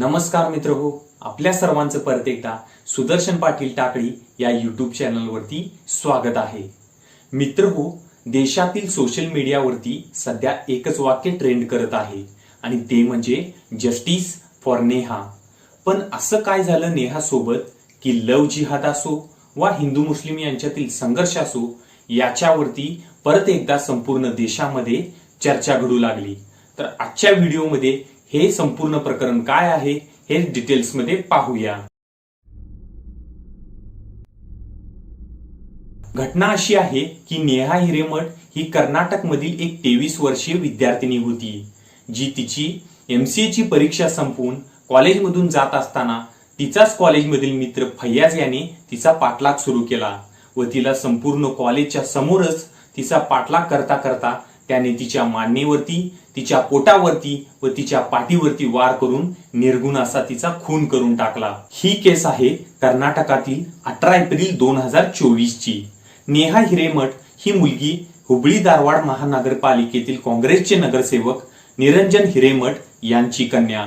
नमस्कार मित्र हो आपल्या सर्वांचं परत एकदा सुदर्शन पाटील टाकळी या युट्यूब चॅनलवरती स्वागत आहे. मित्र हो देशातील सोशल मीडियावरती सध्या एकच वाक्य ट्रेंड करत आहे आणि ते म्हणजे जस्टिस फॉर नेहा. पण असं काय झालं नेहा सोबत की लव जिहाद असो वा हिंदू मुस्लिम यांच्यातील संघर्ष असो याच्यावरती परत एकदा संपूर्ण देशामध्ये चर्चा घडू लागली. तर आजच्या व्हिडिओमध्ये हे संपूर्ण प्रकरण काय आहे हे डिटेल्समध्ये पाहूया. घटना अशी आहे की नेहा हिरेमठ ही कर्नाटकमधील एक तेवीस वर्षीय विद्यार्थिनी होती जी तिची एमसीए ची परीक्षा संपवून कॉलेजमधून जात असताना तिचाच कॉलेजमधील मित्र फैयाज याने तिचा पाठलाग सुरू केला व तिला संपूर्ण कॉलेजच्या समोरच तिचा पाठलाग करता करता त्याने तिच्या मांडणीवरती तिच्या पोटावरती व तिच्या पाठीवरती वार करून निर्गुण असा तिचा खून करून टाकला. ही केस आहे कर्नाटकातील अठरा एप्रिल दोन हजार चोवीस ची नेहा हिरेमठ ही मुलगी हुबळी धारवाड महानगरपालिकेतील काँग्रेसचे नगरसेवक निरंजन हिरेमठ यांची कन्या.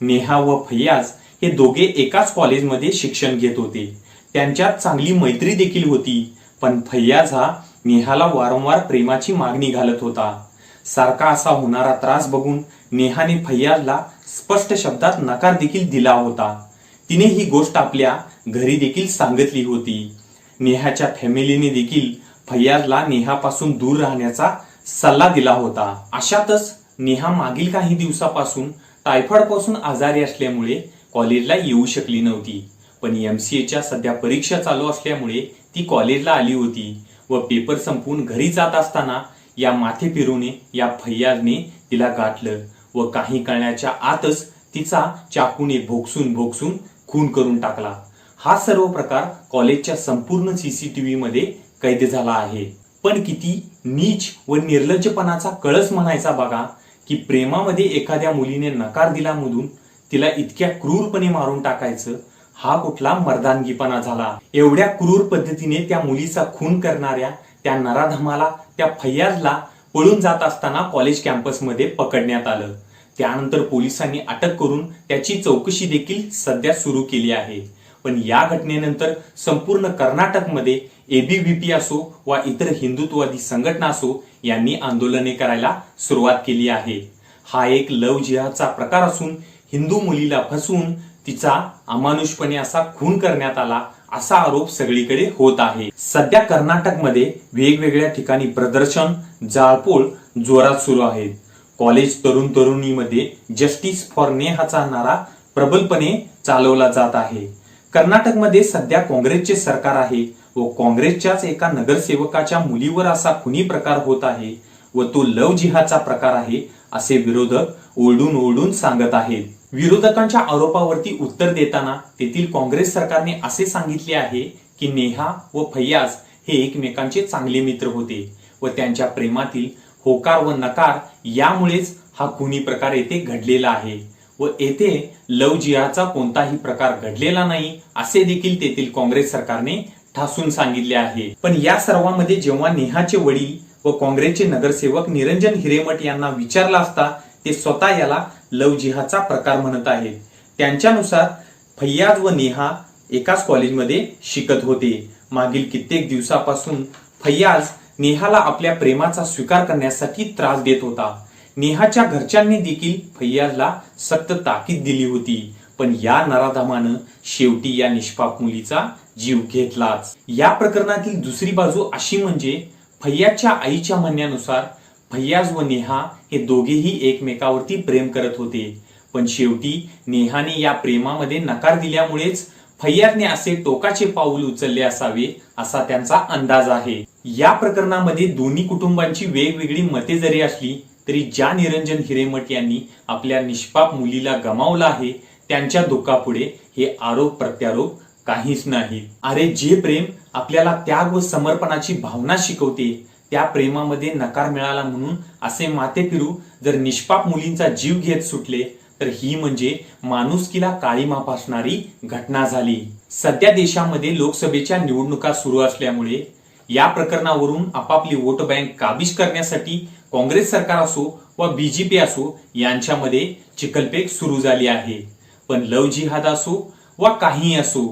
नेहा व फैयाज हे दोघे एकाच कॉलेजमध्ये शिक्षण घेत होते. त्यांच्यात चांगली मैत्री देखील होती पण फैयाज हा नेहाला वारंवार प्रेमाची मागणी घालत होता. सारखा असा होणारा त्रास बघून नेहाने फैयाजला स्पष्ट शब्दात नकार देखील दिला होता. तिने ही गोष्ट आपल्या घरी देखील सांगितली होती. नेहाच्या फॅमिलीने देखील फैयाजला नेहापासून दूर राहण्याचा सल्ला दिला होता. अशातच नेहा मागील काही दिवसापासून टायफॉइडपासून आजारी असल्यामुळे कॉलेजला येऊ शकली नव्हती. पण एमसीएच्या सध्या परीक्षा चालू असल्यामुळे ती कॉलेजला आली होती. व पेपर संपवून घरी जात असताना या माथे फिरूने या फैयारने तिला गाठलं व काही कळण्याच्या आतच तिचा चाकूने भोगसून भोगसून खून करून टाकला. हा सर्व प्रकार कॉलेजच्या संपूर्ण सीसीटीव्ही मध्ये कैद झाला आहे. पण किती नीच व निर्लज्जपणाचा कळस म्हणायचा बघा की प्रेमामध्ये एखाद्या मुलीने नकार दिला मधून तिला इतक्या क्रूरपणे मारून टाकायचं हा कुठला मर्दानगीपणा झाला? एवढ्या क्रूर पद्धतीने त्या मुलीचा खून करणाऱ्या त्या नराधमाला त्या फैयाजला पळून जात असताना कॉलेज कॅम्पसमध्ये पकडण्यात आलं. त्यानंतर पोलिसांनी अटक करून त्याची चौकशी देखील सध्या सुरू केली आहे. पण या घटनेनंतर संपूर्ण कर्नाटकमध्ये एबीव्हीपी असो वा इतर हिंदुत्ववादी संघटना असो यांनी आंदोलने करायला सुरुवात केली आहे. हा एक लव जिहाचा प्रकार असून हिंदू मुलीला फसवून तिचा अमानुषपणे असा खून करण्यात आला असा आरोप सगळीकडे होत आहे. सध्या कर्नाटकमध्ये वेगवेगळ्या ठिकाणी प्रदर्शन जाळपोळ जोरात सुरू आहेत कॉलेज तरुण तरुणीमध्ये जस्टिस फॉर नेहाचा नारा प्रबलपणे चालवला जात आहे. कर्नाटकमध्ये सध्या काँग्रेसचे सरकार आहे व काँग्रेसच्याच एका नगरसेवकाच्या मुलीवर असा खुनी प्रकार होत आहे व तो लव जिहाचा प्रकार आहे असे विरोधक ओरडून ओरडून सांगत आहेत. विरोधकांच्या आरोपावरती उत्तर देताना तेथील काँग्रेस सरकारने असे सांगितले आहे की नेहा व फैयाज हे एकमेकांचे चांगले मित्र होते व त्यांच्या प्रेमातील होकार व नकार यामुळेच हा खुनी प्रकार येथे घडलेला आहे व येथे लव जिहाचा कोणताही प्रकार घडलेला नाही असे देखील तेथील काँग्रेस सरकारने ठासून सांगितले आहे. पण या सर्वांमध्ये जेव्हा नेहाचे वडील व काँग्रेसचे नगरसेवक निरंजन हिरेमठ यांना विचारला असता ते स्वतः याला लव जिहाचा प्रकार म्हणत आहेत त्यांच्यानुसार फैयाज व नेहा एकाच कॉलेजमध्ये शिकत होते. मागील कित्येक दिवसापासून फैयाज नेहाला आपल्या प्रेमाचा स्वीकार करण्यासाठी त्रास देत होता. नेहाच्या घरच्यांनी देखील फैयाजला सक्त ताकीद दिली होती. पण या नराधामानं शेवटी या निष्पाप मुलीचा जीव घेतलाच. या प्रकरणातील दुसरी बाजू अशी म्हणजे फैयाजच्या आईच्या म्हणण्यानुसार फैयाज व नेहा हे दोघेही एकमेकावरती प्रेम करत होते. पण शेवटी नेहाने या प्रेमामध्ये नकार दिल्यामुळेच फैयाजने असे टोकाचे पाऊल उचलले असावे असा त्यांचा अंदाज आहे. या प्रकरणामध्ये दोन्ही कुटुंबांची वेगवेगळी मते जरी असली तरी ज्या निरंजन हिरेमठ यांनी आपल्या निष्पाप मुलीला गमावला आहे त्यांच्या दुःखापुढे हे आरोप प्रत्यारोप काहीच नाही अरे जे प्रेम आपल्याला त्याग व समर्पणाची भावना शिकवते त्या प्रेमामध्ये नकार मिळाला म्हणून असे माते फिरू जर निष्पाप मुलींचा जीव घेत सुटले तर ही म्हणजे माणुसकीला काळीमा फासणारी घटना झाली. सध्या देशामध्ये लोकसभेच्या निवडणुका सुरू असल्यामुळे या प्रकरणावरून आपापली वोट बँक काबीज करण्यासाठी काँग्रेस सरकार असो वा बीजेपी असो यांच्यामध्ये चिखलपेक सुरू झाली आहे. पण लव जिहाद असो वा काहीही असो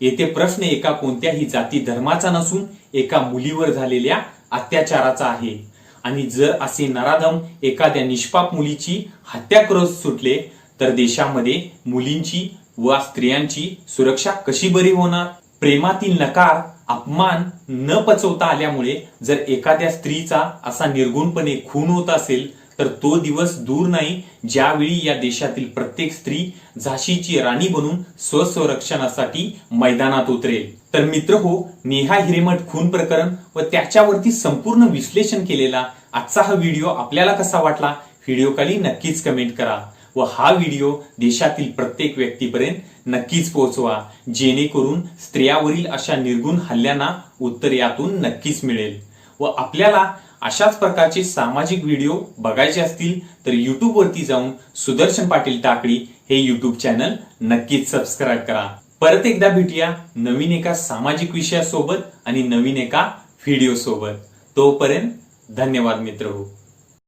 येथे प्रश्न एका कोणत्याही जाती धर्माचा नसून एका मुलीवर झालेल्या अत्याचाराचा आहे. आणि जर असे नराधम एखाद्या निष्पाप मुलीची हत्या करत सुटले तर देशामध्ये मुलींची व स्त्रियांची सुरक्षा कशी बरी होणार? प्रेमातील नकार अपमान न पचवता आल्यामुळे जर एखाद्या स्त्रीचा असा निर्गुणपणे खून होत असेल तर तो दिवस दूर नाही ज्यावेळी या देशातील प्रत्येक स्त्री झाशीची राणी बनून स्वसंरक्षणासाठी मैदानात उतरेल. तर मित्र हो नेहा हिरेमठ खून प्रकरण व त्याच्यावरती संपूर्ण विश्लेषण केलेला आजचा हा व्हिडिओ आपल्याला कसा वाटला व्हिडिओ खाली नक्कीच कमेंट करा व हा व्हिडिओ देशातील प्रत्येक व्यक्तीपर्यंत नक्कीच पोहोचवा जेणेकरून स्त्रियावरील अशा निर्गुण हल्ल्यांना उत्तर यातून नक्कीच मिळेल. व आपल्याला अशाच प्रकारचे सामाजिक व्हिडिओ बघायचे असतील तर युट्यूब वरती जाऊन सुदर्शन पाटील टाकळी हे युट्यूब चॅनल नक्कीच सबस्क्राईब करा. परत एकदा भेटूया नवीन एका सामाजिक विषयासोबत आणि नवीन एका व्हिडिओ सोबत. तोपर्यंत धन्यवाद मित्र हो